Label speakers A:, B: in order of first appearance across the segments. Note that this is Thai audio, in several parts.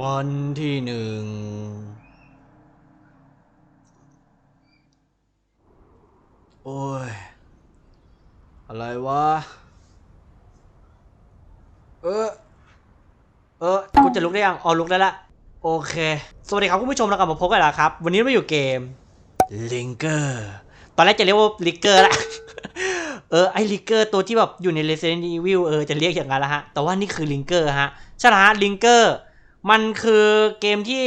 A: วันที่หนึ่งโอ้ย อะไรวะ เออ เออกูจะลุกได้ยังอ๋อลุกได้ละ โอเค สวัสดีครับคุณผู้ชมแล้วกลับมาพบกันแล้วครับ วันนี้เราอยู่เกมลิงเกอร์ ตอนแรกจะเรียกว่าลิงเกอร์ละ เออ ไอลิงเกอร์ตัวที่แบบอยู่ใน Resident Evil เออ จะเรียกอย่างนั้นละฮะ แต่ว่านี่คือลิงเกอร์ฮะ ใช่ละฮะลิงเกอร์ มันคือเกมที่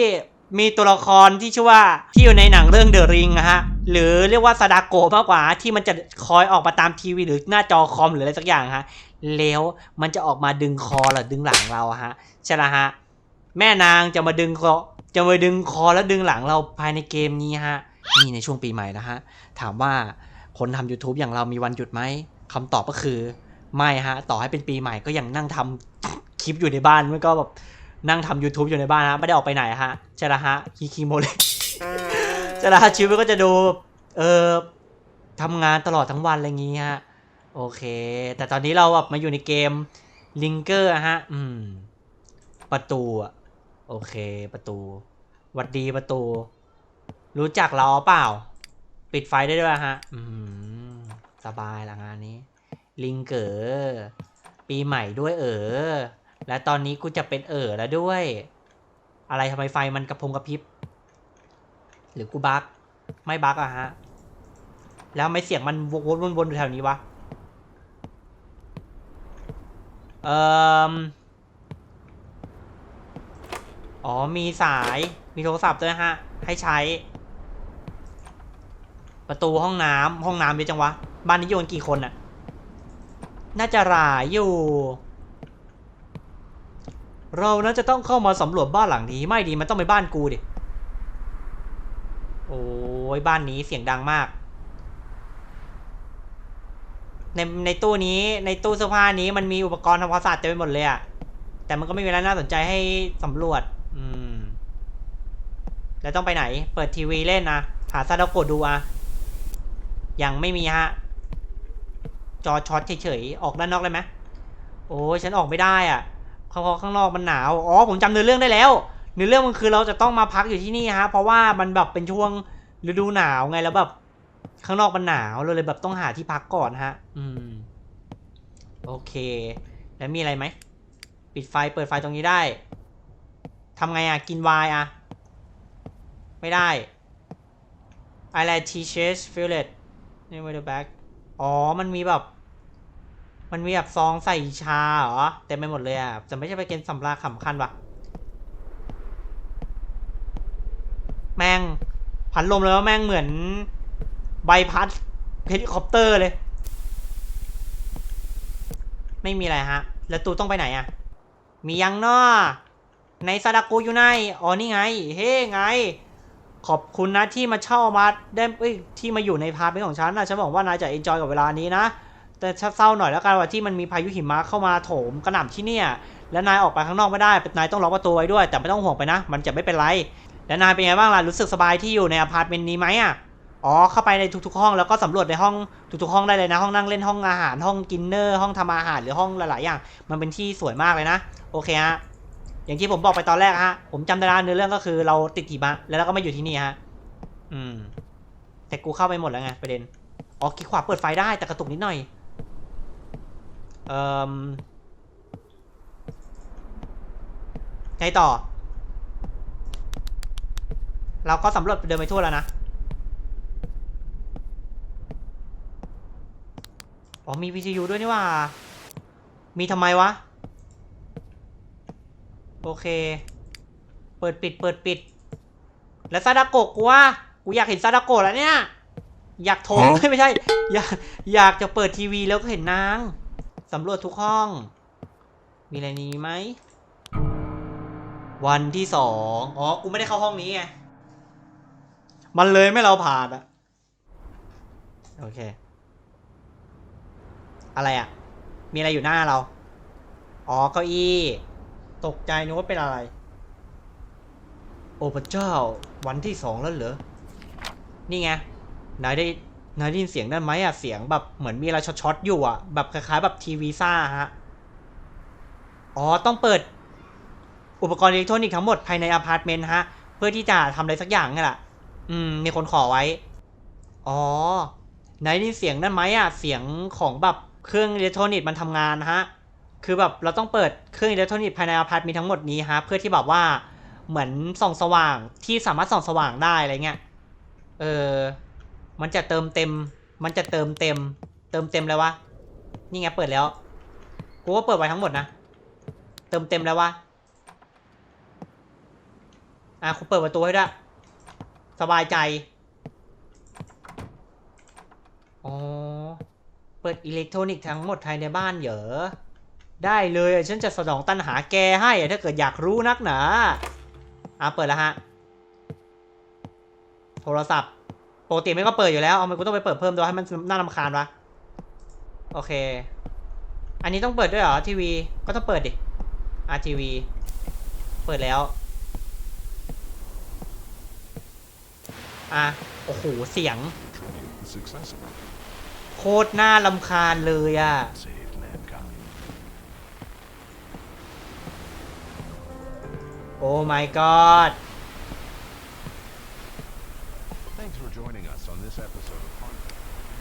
A: มีตัวละครที่ชื่อว่าที่อยู่ในหนังเรื่องเดอะริงนะฮะ หรือเรียกว่าซาดาโกะมากกว่าที่มันจะคอยออกมาตามทีวีหรือหน้าจอคอมหรืออะไรสักอย่างฮะ แล้วมันจะออกมาดึงคอหรือดึงหลังเราอะฮะใช่ละฮะ แม่นางจะมาดึงคอจะมาดึงคอแล้วดึงหลังเราภายในเกมนี้ฮะนี่ในช่วงปีใหม่นะฮะ ถามว่าคนทำ YouTube อย่างเรามีวันหยุดไหมคำตอบก็คือ ไม่ฮะ ต่อให้เป็นปีใหม่ก็ยังนั่งทำคลิปอยู่ในบ้านมันก็แบบ นั่งทำ YouTube อยู่ในบ้านฮะไม่ได้ออกไปไหนฮะใช่ละฮะคีคีโมเลใช่ละฮะชีวิตก็จะดูเออทำงานตลอดทั้งวันอะไรอย่างงี้ฮะโอเค แต่ตอนนี้เราแบบมาอยู่ในเกมลิงเกอร์ฮะ อืม ประตูอะโอเค ประตูหวัดดีประตู รู้จักเราเปล่า ปิดไฟได้ด้วยฮะ อืม สบายละงานนี้ ลิงเกอร์ปีใหม่ด้วยเออ และตอนนี้กูจะเป็นเออแล้วด้วย อะไรทำไมไฟมันกระพงกระพริบ หรือกูบักไม่บักอะฮะ แล้วไม่เสียงมันวนวนวนอยู่แถวนี้วะ เอ่ออ๋อ มีสาย มีโทรศัพท์ด้วยฮะ ให้ใช้ ประตูห้องน้ำห้องน้ำเยอะจังวะ บ้านนี้อยู่กันกี่คนน่ะน่าจะหลายอยู่ เราน่าจะต้องเข้ามาสำรวจบ้านหลังนี้ ไม่ดีมันต้องเป็นบ้านกูดิ โอ้ยบ้านนี้เสียงดังมาก ในในตู้นี้ในตู้เสื้อผ้านี้มันมีอุปกรณ์ทำความสะอาดเต็มไปหมดเลยอะแต่มันก็ไม่มีอะไรน่าสนใจให้สำรวจ อืม แล้วต้องไปไหน เปิดทีวีเล่นนะหาซาดโกดูอะยังไม่มีฮะ จอช็อตเฉยๆ ออกด้านนอกได้ไหมโอ้ยฉันออกไม่ได้อะ เพราะข้างนอกมันหนาว อ๋อ ผมจำเนื้อเรื่องได้แล้ว เนื้อเรื่องมันคือเราจะต้องมาพักอยู่ที่นี่ฮะ เพราะว่ามันแบบเป็นช่วงฤดูหนาวไงแล้วแบบข้างนอกมันหนาวเราเลยแบบต้องหาที่พักก่อนฮะ อืม โอเค แล้วมีอะไรไหม ปิดไฟเปิดไฟตรงนี้ได้ทำไงอะกินไวน์อะไม่ได้ I like t-shirts feel it นี่ with the back อ๋อ มันมีแบบ มันมีแบบซองใส่ชาเหรอเต็มไปหมดเลยอะแต่ไม่ใช่ไปเกณฑ์สำราญสำคัญปะแม่งพันลมแล้วแม่งเหมือนใบพัดเฮลิคอปเตอร์เลย ไม่มีอะไรฮะ แล้วตูต้องไปไหนอะ มียังนอในซาดาโกอยู่ไหนอ๋อนี่ไง เฮ้ไง ขอบคุณนะที่มาเช่ามาได้ที่มาอยู่ในพาร์ทเป็นของฉันนะฉันบอกว่านายจะเอนจอยกับเวลานี้นะ แต่เศร้าหน่อยแล้วกันว่าที่มันมีพายุหิมะเข้ามาโถมกระหน่ำที่เนี่ยและนายออกไปข้างนอกไม่ได้นายต้องล็อกประตูไว้ด้วย แต่ไม่ต้องห่วงไปนะ มันจะไม่เป็นไร แล้วนายเป็นไงบ้างล่ะรู้สึกสบายที่อยู่ในอพาร์ตเมนต์นี้ไหมอะอ๋อเข้าไปในทุกๆ ห้องแล้วก็สำรวจในห้องทุกๆห้องได้เลยนะห้องนั่งเล่นห้องอาหารห้องกินเนอร์ห้องทำอาหารหรือห้องหลายๆอย่างมันเป็นที่สวยมากเลยนะ โอเคฮะอย่างที่ผมบอกไปตอนแรกฮะผมจำได้ล้วเนื้อเรื่องก็คือเราติดหิมะแล้วเราก็มาอยู่ที่นี่ฮะอืม แต่กูเข้าไปหมดแล้วไงประเด็นอ๋อคลิกขวาเปิดไฟได้แต่กระตุกนิดหน่อย เอ่อไงต่อ เราก็สำรวจเดินไปทั่วแล้วนะ อ๋อมี VCU ด้วยนี่หว่า มีทำไมวะ โอเค เปิดปิดเปิดปิด แล้วซาดาโกะกูว่า กูอยากเห็นซาดาโกะแล้วเนี่ย อยากโทร
B: ฮะ
A: ไม่ใช่ อยากอยากจะเปิดทีวีแล้วก็เห็นนาง สำรวจทุกห้อง มีอะไรนี้ไหม วันที่สอง อ๋อ กูไม่ได้เข้าห้องนี้ไง มันเลยไม่เราผ่านอะโอเค อะไรอะมีอะไรอยู่หน้าเรา อ๋อ เก้าอี้ ตกใจนึกว่าเป็นอะไร โอ้พระเจ้า วันที่สองแล้วเหรอ นี่ไง นายได้ นายได้ยินเสียงนั่นไหมอะเสียงแบบเหมือนมีอะไรช็อตๆอยู่อะแบบคล้ายๆแบบทีวีซ่าฮะอ๋อต้องเปิด อุปกรณ์อิเล็กทรอนิกส์ทั้งหมดภายในอพาร์ตเมนต์ฮะ เพื่อที่จะทำอะไรสักอย่างนี่แหละอืม มีคนขอไว้ อ๋อไหนนี่เสียงนั่นไหมอะ เสียงของแบบเครื่องอิเล็กทรอนิกส์มันทำงานฮะ คือแบบเราต้องเปิดเครื่องอิเล็กทรอนิกส์ภายในอพาร์ตเมนต์ทั้งหมดนี้ฮะ เพื่อที่แบบว่าเหมือนส่องสว่างที่สามารถส่องสว่างได้อะไรเงี้ย เออ มันจะเติมเต็ม มันจะเติมเต็ม เติมเต็มแล้ววะ นี่ไงเปิดแล้ว กูว่าเปิดไว้ทั้งหมดนะ เติมเต็มแล้ววะ อะคุณเปิดประตูให้ด้วย สบายใจ อ๋อ เปิดอิเล็กทรอนิกส์ทั้งหมดภายในบ้านเหรอ ได้เลยฉันจะสนองตันหาแกให้อะถ้าเกิดอยากรู้นักหนา อะเปิดแล้วฮะ โทรศัพท์ ปกติไม่ก็เปิดอยู่แล้ว เอามันกูต้องไปเปิดเพิ่มด้วยให้มันน่ารำคาญวะ โอเค อันนี้ต้องเปิดด้วยเหรอทีวี ก็ต้องเปิดดิอะทีวีเปิดแล้ว อะ โอ้โห เสียง โคตรน่าลำคาญเลยอะ
B: Saved mankind.
A: โอ้ my god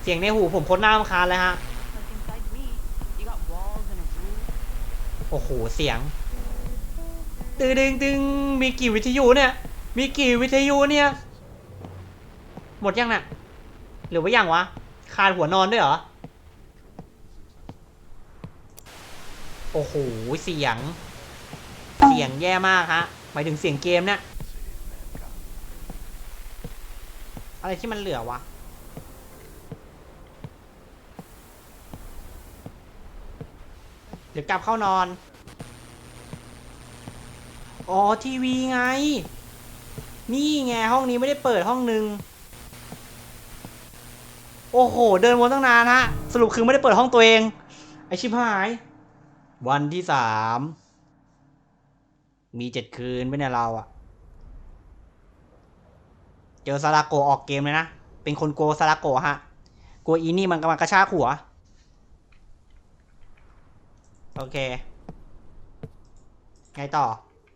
A: เสียงในหูผมโคตรน่ารำคาญเลยฮะ โอ้โห เสียงตึงตึงตึงมีกี่วิทยุเนี่ย มีกี่วิทยุเนี่ย หมดยังน่ะ หรือว่ายังวะคานหัวนอนด้วยเหรอ โอ้โห เสียง เสียงแย่มากฮะ หมายถึงเสียงเกมเนี่ย อะไรที่มันเหลือวะ ดี๋ยวกลับเข้านอน อ๋อทีวีไง นี่ไงห้องนี้ไม่ได้เปิดห้องนึง โอ้โห เดินวนตั้งนานฮะ สรุปคือไม่ได้เปิดห้องตัวเอง ไอชิบหาย วันที่สาม มีเจ็ดคืนไม่เนี่ยเราอะเจอซาลาโกออกเกมเลยนะ เป็นคนโกซาลาโกฮะ กลัวอีนี่มันกำลังกระชากหัว โอเค ไงต่อ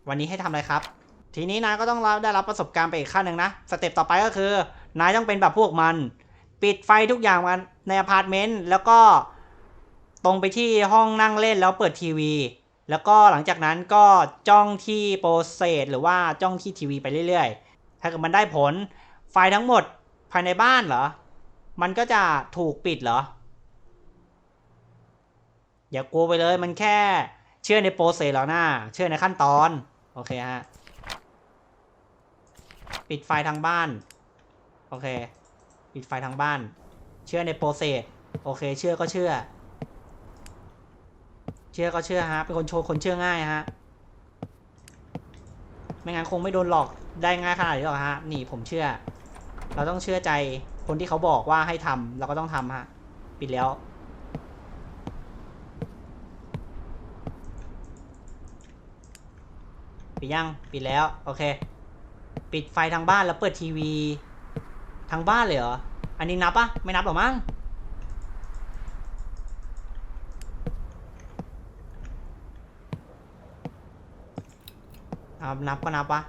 A: วันนี้ให้ทำอะไรครับ ทีนี้นายก็ต้องรับได้รับประสบการณ์ไปอีกขั้นหนึ่งนะ สเต็ปต่อไปก็คือนายต้องเป็นแบบพวกมัน ปิดไฟทุกอย่างมันในอพาร์ตเมนต์แล้วก็ตรงไปที่ห้องนั่งเล่นแล้วเปิดทีวี แล้วก็หลังจากนั้นก็จ้องที่โปรเซสหรือว่าจ้องที่ทีวีไปเรื่อยๆ ถ้าเกิดมันได้ผลไฟทั้งหมดภายในบ้านเหรอ มันก็จะถูกปิดเหรอ อย่ากลัวไปเลยมันแค่เชื่อในโปรเซสแล้วนะเชื่อในขั้นตอน โอเคฮะ ปิดไฟทางบ้าน โอเค ปิดไฟทางบ้าน เชื่อในโปรเซสโอเค เชื่อก็เชื่อ เชื่อก็เชื่อฮะ เป็นคนโชว์คนเชื่อง่ายฮะ ไม่งั้นคงไม่โดนหลอกได้ง่ายขนาดนี้หรอกฮะ นี่ผมเชื่อ เราต้องเชื่อใจคนที่เขาบอกว่าให้ทำเราก็ต้องทำฮะ ปิดแล้ว ปิดยังปิดแล้วโอเค ปิดไฟทางบ้านแล้วเปิดทีวี ทางบ้านเลยเหรอ อันนี้นับปะไม่นับหรอมั้งอ่านับก็นับวะ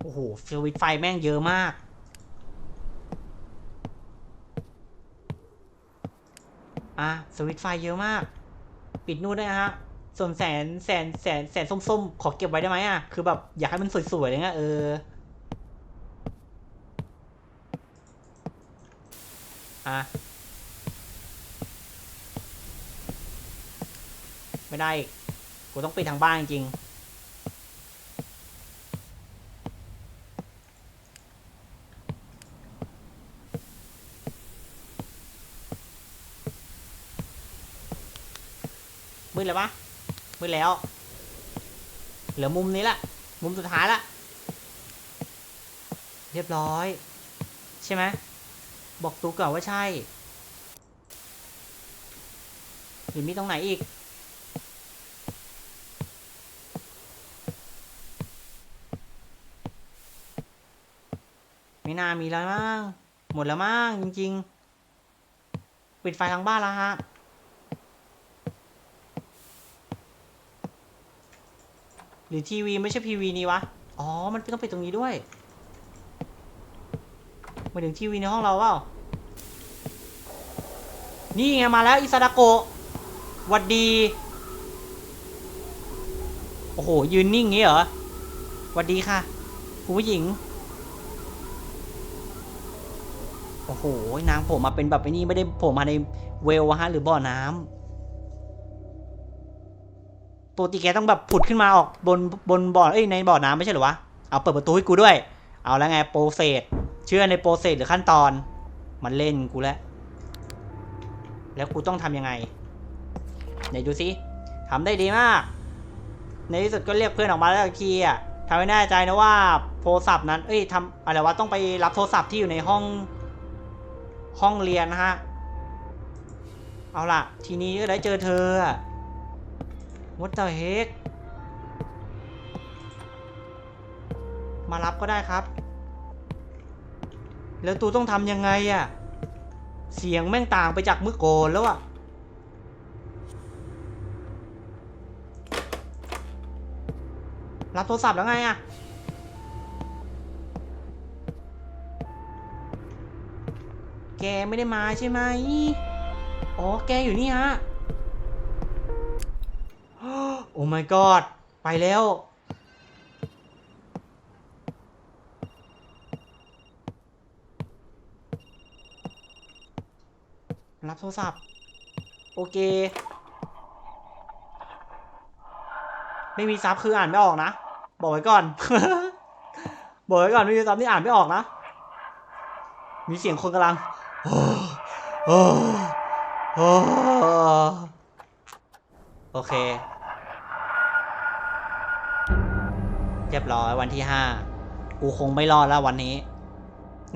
A: โอ้โหสวิตไฟแม่งเยอะมากอะสวิตไฟเยอะมาก ปิดนู่นด้วยนะฮะ ส่วนแสนแสนแสนแสนส้มๆ ขอเก็บไว้ได้ไหมอะ คือแบบอยากให้มันสวยๆเลยนะเออ อะ ไม่ได้ กูต้องปิดทางบ้านจริงมืดแล้วปะ มืดแล้ว เหลือมุมนี้ละ มุมสุดท้ายละ เรียบร้อย ใช่ไหม บอกตูก่อนว่าใช่ หรือมีตรงไหนอีก ไม่น่ามีแล้วมั้ง หมดแล้วมั้งจริง ๆ ปิดไฟทางบ้านแล้วฮะ หรือทีวีไม่ใช่ทีวีนี้วะ อ๋อ มันต้องไปดตรงนี้ด้วยมาถึงทีวีในห้องเราเปล่า นี่ไงมาแล้วอิซาดาโกะหวัดดี โอ้โห ยืนนิ่งงี้เหรอหวัดดีค่ะคุณผู้หญิง โอ้โห นางผมมาเป็นแบบนี่ไม่ได้ผมมาในเวลอะฮะหรือบ่อน้ำ ปกติแกต้องแบบผุดขึ้นมาออกบนบนบ่อเอ้ยในบ่อน้ำไม่ใช่หรอวะ เอาเปิดประตูให้กูด้วย เอาแล้วไงโปรเซสเชื่อในโปรเซสหรือขั้นตอน มันเล่นกูแล้ว แล้วกูต้องทำยังไง ไหนดูสิทำได้ดีมาก ในที่สุดก็เรียกเพื่อนออกมาแล้วอีกทีอะทำให้แน่ใจนะว่าโทรศัพท์นั้น เอ้ยทำอะไรวะต้องไปรับโทรศัพท์ที่อยู่ในห้องห้องเรียนนะฮะ เอาล่ะ ทีนี้ก็ได้เจอเธอ What the heck มารับก็ได้ครับ แล้วตูต้องทำยังไงอะเสียงแม่งต่างไปจากเมื่อก่อนแล้วอะรับโทรศัพท์แล้วไงอะแกไม่ได้มาใช่ไหม อ๋อ แกอยู่นี่ฮะ โอ้ my god ไปแล้ว รับโทรศัพท์ โอเค ไม่มีซับคืออ่านไม่ออกนะ บอกไว้ก่อน บอกไว้ก่อนไม่มีซับนี่อ่านไม่ออกนะ มีเสียงคนกำลังโอ้โอ้โอเค เรียบร้อยวันที่ห้ากูคงไม่รอดแล้ววันนี้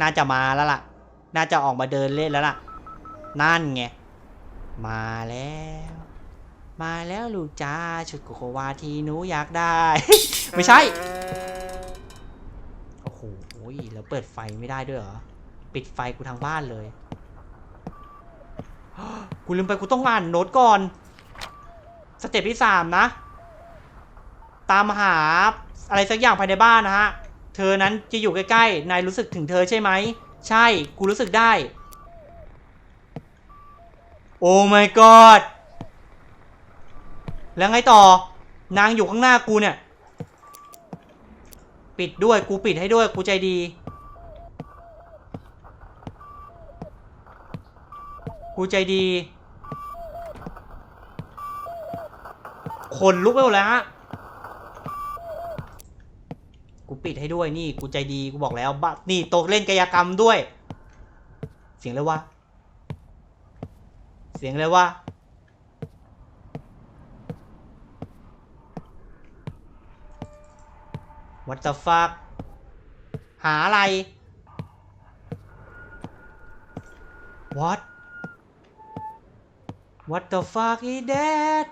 A: น่าจะมาแล้วล่ะ น่าจะออกมาเดินเล่นแล้วล่ะ นั่นไง มาแล้ว มาแล้วลูกจ้าชุดโกโกวาทีหนูอยากได้ ไม่ใช่ โอ้โหแล้วเปิดไฟไม่ได้ด้วยเหรอ ปิดไฟกูทางบ้านเลย กูลืมไปกูต้องอ่านโน้ตก่อน สเต็ปที่สามนะ ตามหา อะไรสักอย่างภายในบ้านนะฮะ เธอนั้นจะอยู่ใกล้ๆ นายรู้สึกถึงเธอใช่ไหม ใช่ กูรู้สึกได้ โอ้ my god แล้วไงต่อ นางอยู่ข้างหน้ากูเนี่ย ปิดด้วย กูปิดให้ด้วย กูใจดี กูใจดี คนลุกไปหมดแล้วฮะ กูปิดให้ด้วยนี่กูใจดีกูบอกแล้วบ้านี่ตะเล่นกายกรรมด้วย เสียงเลยวะเสียงเลยวะ What the fuck หาอะไร What What the fuck is that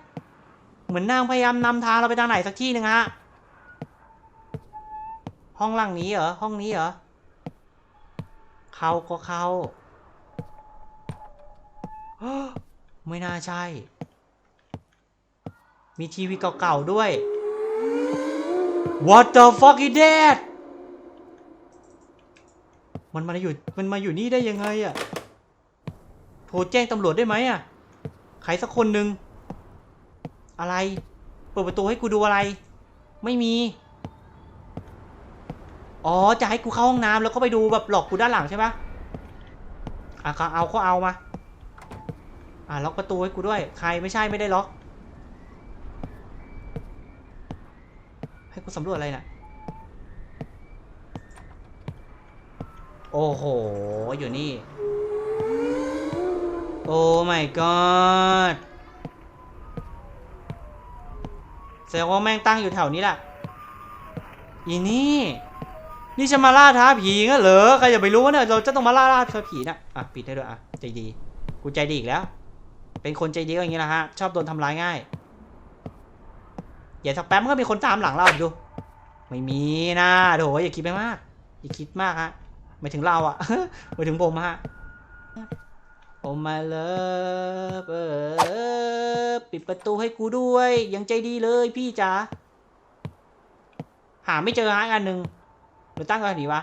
A: เหมือนนางพยายามนำทางเราไปทางไหนสักที่หนึ่งฮะ ห้องหลังนี้เหรอ ห้องนี้เหรอ เข้าก็เข้า ไม่น่าใช่ มีทีวีเก่าๆด้วย What the fuck is that มันมาอยู่ มันมาอยู่นี่ได้ยังไงอะโทรแจ้งตำรวจได้ไหมอะใครสักคนหนึ่ง อะไร เปิดประตูให้กูดูอะไร ไม่มี อ๋อจะให้กูเข้าห้องน้ำแล้วก็ไปดูแบบหลอกกูด้านหลังใช่ปะอะก็เอาก็เอามา อะล็อกประตูให้กูด้วย ใครไม่ใช่ไม่ได้ล็อก ให้กูสำรวจอะไรน่ะ โอ้โห อยู่นี่ โอ้ my god แสดงว่าแม่งตั้งอยู่แถวนี้แหละอีนี่ นี่จะมาล่าท้าผีงั้นเหรอใครจะไปรู้ว่าเนี่ยเราจะต้องมาล่าล่าท้าผีนะอะปิดได้ด้วยอะใจดี กูใจดีอีกแล้ว เป็นคนใจดีก็อย่างนี้แหละฮะ ชอบโดนทำร้ายง่ายอย่าสักแป๊บมันก็มีคนตามหลังเราอีกดู ไม่มีนะโถอย่าคิดไปมาก อย่าคิดมากฮะหมายถึงเราอะหมายถึงผมฮะโอ้ my love เออปิดประตูให้กูด้วย ยังใจดีเลยพี่จ๋าหาไม่เจอฮะอันหนึ่ง หรือตั้งกันดีวะ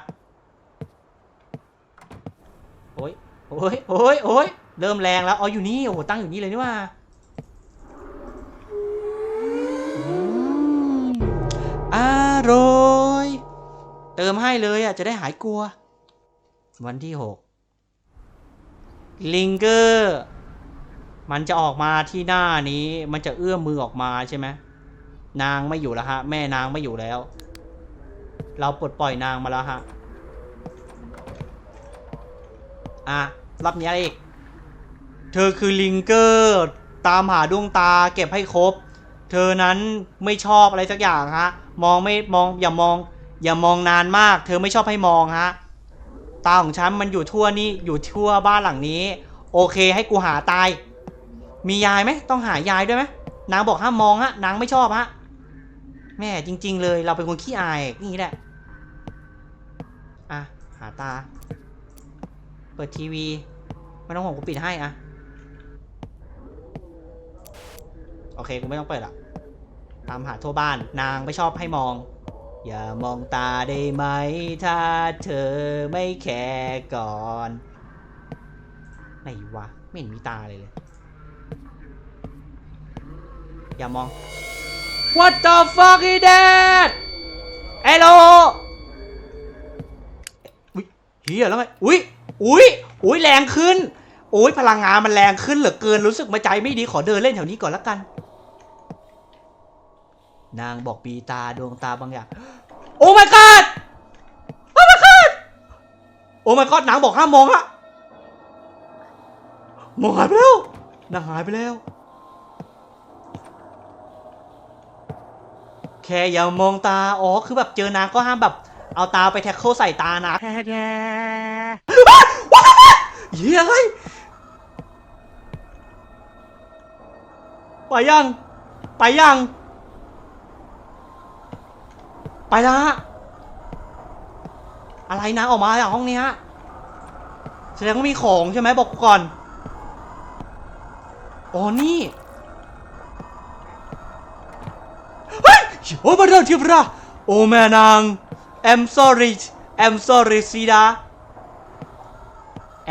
A: โอ้ยโอ้ยโอ้ยโอ้ยเริ่มแรงแล้ว อ๋อ อยู่นี่ โอ้โห ตั้งอยู่นี่เลยนี่ว่าอืมอร่อย เติมให้เลยอะ จะได้หายกลัว วันที่หกลิงเกอร์ มันจะออกมาที่หน้านี้ มันจะเอื้อมมือออกมาใช่ไหม นางไม่อยู่แล้วฮะ แม่นางไม่อยู่แล้ว เราปลดปล่อยนางมาแล้วฮะ อะรอบนี้อะไรอีก เธอคือลิงเกอร์ตามหาดวงตาเก็บให้ครบ เธอนั้นไม่ชอบอะไรสักอย่างฮะ มองไม่มองอย่ามอง อย่ามองนานมาก เธอไม่ชอบให้มองฮะ ตาของฉันมันอยู่ทั่วนี่อยู่ทั่วบ้านหลังนี้ โอเคให้กูหาตาย มียายไหมต้องหายายด้วยไหมนางบอกห้ามมองฮะนางไม่ชอบฮะแม่จริง ๆ เลยเราเป็นคนขี้อายนี่แหละ หาตา เปิดทีวี ไม่ต้องห่วงกูปิดให้อะโอเคกูไม่ต้องเปิดละตามหาทั่วบ้านนางไม่ชอบให้มอง อย่ามองตาได้ไหม ถ้าเธอไม่แคร์ก่อนไหนวะไม่เห็นมีตาเลยเลย อย่ามอง What the fuck is that Hello เฮียแล้วไงอุ้ยอุ้ยอุ้ยแรงขึ้นอุ้ยพลังงานมันแรงขึ้นเหลือเกินรู้สึกมาใจไม่ดีขอเดินเล่นแถวนี้ก่อนละกัน นางบอกปีตาดวงตาบางอย่าง โอ้ my god โอ้ my god โอ้ my god นางบอกห้ามมองอะมองหายไปแล้วนางหายไปแล้ว แค่อย่ามองตา อ๋อ คือแบบเจอนางก็ห้ามแบบ เอาตาไปแท็กเคิลใส่ตานะเฮียเฮ้ยไปยัง ไปยัง ไปแล้วฮะ อะไรนะออกมาจากห้องนี้ฮะ แสดงว่ามีของใช่ไหมบอกกูก่อน อ๋อนี่ เฮ้ยโอ้มาเร็วทีบราโอ้แม่นาง I'm sorry I'm sorry ซีดา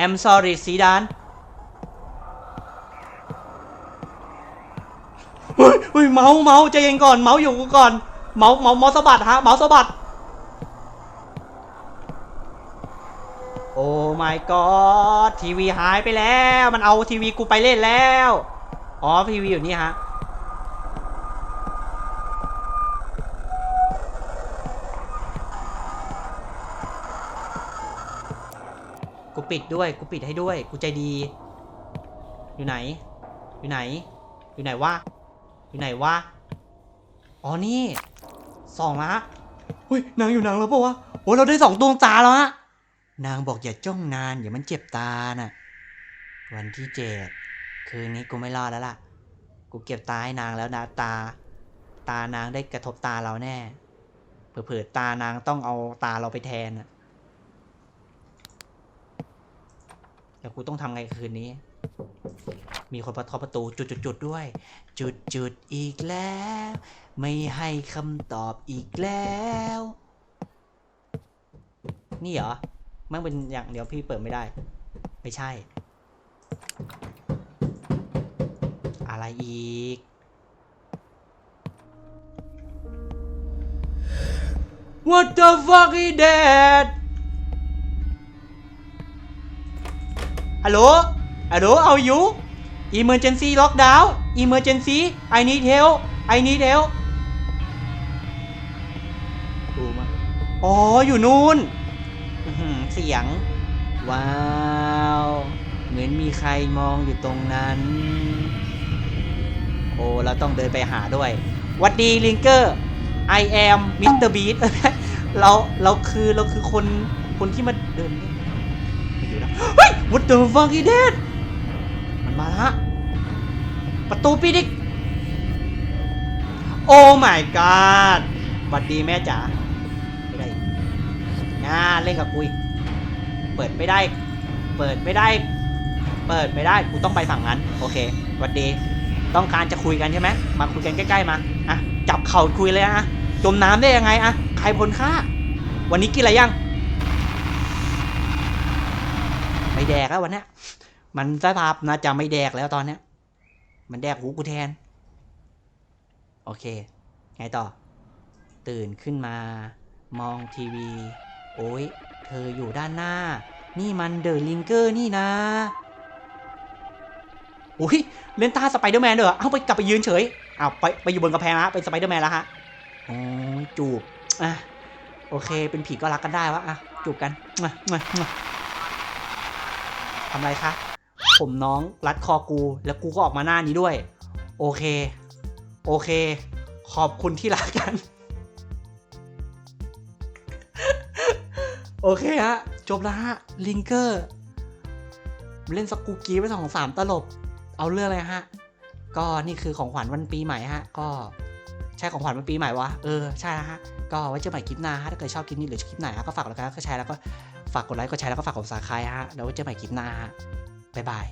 A: I'm sorry ซีดานเฮ้ยเฮ้ยเมาเมาใจเย็นก่อนเมาอยู่กูก่อน เมาเมาเมาสะบัดฮะเมาส์สะบัดโอ้ my god ทีวีหายไปแล้ว มันเอาทีวีกูไปเล่นแล้ว อ๋อทีวีอยู่นี่ฮะ ปิดด้วย กูปิดให้ด้วย กูใจดี อยู่ไหน อยู่ไหน อยู่ไหนวะ อยู่ไหนวะ อ๋อ นี่ สองละเฮ้ย นางอยู่นางแล้วปะวะ โอ้เราได้สองดวงตาแล้วฮะ นางบอกอย่าจ้องนานอย่ามันเจ็บตาน่ะ วันที่เจ็ดคืนนี้กูไม่รอดแล้วล่ะ กูเก็บตาให้นางแล้วนะตา ตานางได้กระทบตาเราแน่ เผื่อๆตานางต้องเอาตาเราไปแทนน่ะ แล้วกูต้องทำไงคืนนี้ มีคนมาเคาะประตูจุดๆๆด้วย จุดๆอีกแล้ว ไม่ให้คำตอบอีกแล้ว นี่เหรอมันเป็นอย่างเดียวพี่เปิดไม่ได้ ไม่ใช่ อะไรอีก What the fuck is that ฮัลโหล ฮัลโหล เอาอยู่ Emergency lockdown Emergency I need help I need help ดูมาอ๋อ อยู่นู่นเสียง ว้าว เหมือนมีใครมองอยู่ตรงนั้น โอ้ เราต้องเดินไปหาด้วย วัดดีลิงเกอร์ I am Mr. Beast เรา เราคือ เราคือคน คนที่มาเดินไม่อยู่แล้วเฮ้ย What the fuck is that มันมาละประตูปิดอีกโอ้ my god หวัดดีแม่จ๋าไม่ได้งาเล่นกับกูอีกเปิดไม่ได้ เปิดไม่ได้ เปิดไม่ได้ กูต้องไปฝั่งนั้น โอเคหวัดดี ต้องการจะคุยกันใช่ไหม มาคุยกันใกล้ๆมา อะ จับเข่าคุยเลยอะจมน้ำได้ยังไงอะใครพลค่า วันนี้กินอะไรยัง ไม่แดกแล้ววันนี้มันสภาพน่าจะไม่แดกแล้วตอนเนี้ย มันแดกหูกูแทน โอเค ไงต่อ ตื่นขึ้นมา มองทีวี โอ้ย เธออยู่ด้านหน้า นี่มันเดอะลิงเกอร์นี่นะโอ้ยเล่นตาสไปเดอร์แมนเด้อเอาไปกลับไปยืนเฉยเอาไปไปอยู่บนกระแพงละเป็นสไปเดอร์แมนแล้วฮะอ๋อจูบอะโอเค เป็นผีก็รักกันได้วะอะจูบกันมามา ทำไรคะ ผมน้องรัดคอกู แล้วกูก็ออกมาหน้านี้ด้วย โอเค โอเค ขอบคุณที่รักกัน โอเคฮะ จบแล้วฮะ ลิงเกอร์เล่นสกูกีไปสองสามตลบ เอาเรื่องเลยฮะ ก็นี่คือของขวัญวันปีใหม่ฮะ ก็ใช่ของขวัญวันปีใหม่วะ เออ ใช่ฮะ ก็ไว้เจอใหม่คลิปหน้าฮะ ถ้าเกิดชอบคลิปนี้หรือคลิปไหนฮะก็ฝากกดไลค์ก็แชร์แล้วก็ ฝากกดไลค์กดแชร์แล้วก็ฝากกดซับสไครต์ฮะแล้วไว้เจอใหม่คลิปหน้าฮะบ๊ายบาย